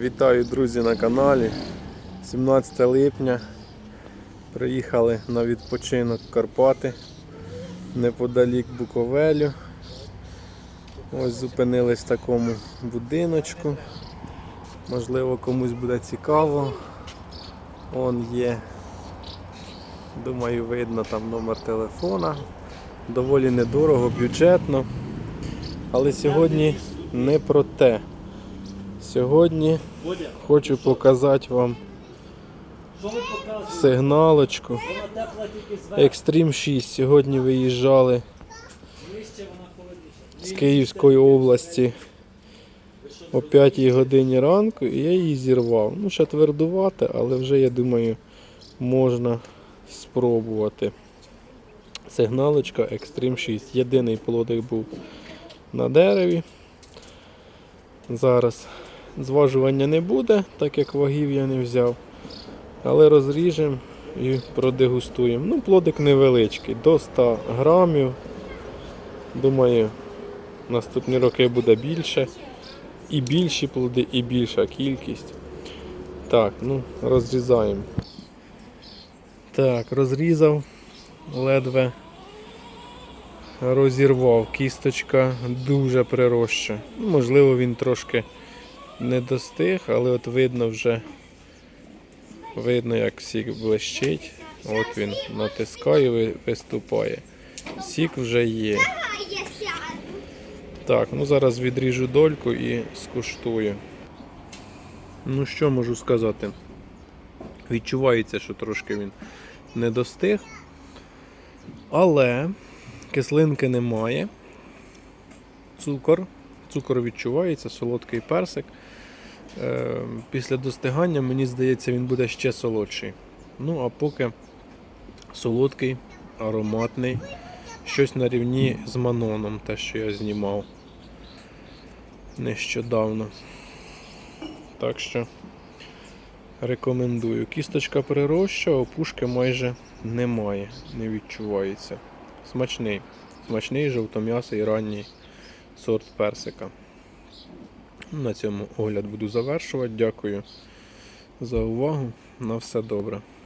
Вітаю друзі на каналі. 17 липня. Приїхали на відпочинок Карпати неподалік Буковелю. Ось зупинились в такому будиночку. Можливо комусь буде цікаво. Он є. Думаю, видно там номер телефона. Доволі недорого, бюджетно. Але сьогодні не про те. Сьогодні хочу показати вам сигналочку. Extreme 6. Сьогодні виїжджали з Київської області о 5 годині ранку і я її зірвав. Ну, ще твердувати, але вже я думаю можна спробувати. Сигналочка Extreme 6. Єдиний плодик був на дереві. Зараз зважування не буде, так як вагів я не взяв. Але розріжемо і продегустуємо. Ну, плодик невеличкий, до 100 грамів. Думаю, наступні роки буде більше. І більші плоди, і більша кількість. Так, ну, розрізаємо. Так, розрізав, ледве розірвав. Кісточка дуже прироща. Ну, Можливо, він трошки не достиг, але от видно вже, видно, як сік блищить. От він натискає, ви- виступає. Сік вже є. Так, ну зараз відріжу дольку і скуштую. Ну що можу сказати? Відчувається, що трошки він не достиг. Але кислинки немає. Цукор. Цукор відчувається, солодкий персик. Е, після достигання, мені здається, він буде ще солодший. Ну, а поки солодкий, ароматний. Щось на рівні з маноном, те, що я знімав нещодавно. Так що рекомендую. Кісточка прироща, опушки майже немає, не відчувається. Смачний. Смачний жовтом'ясий ранній сорт персика. На цьому огляд буду завершувати. Дякую за увагу. На все добре.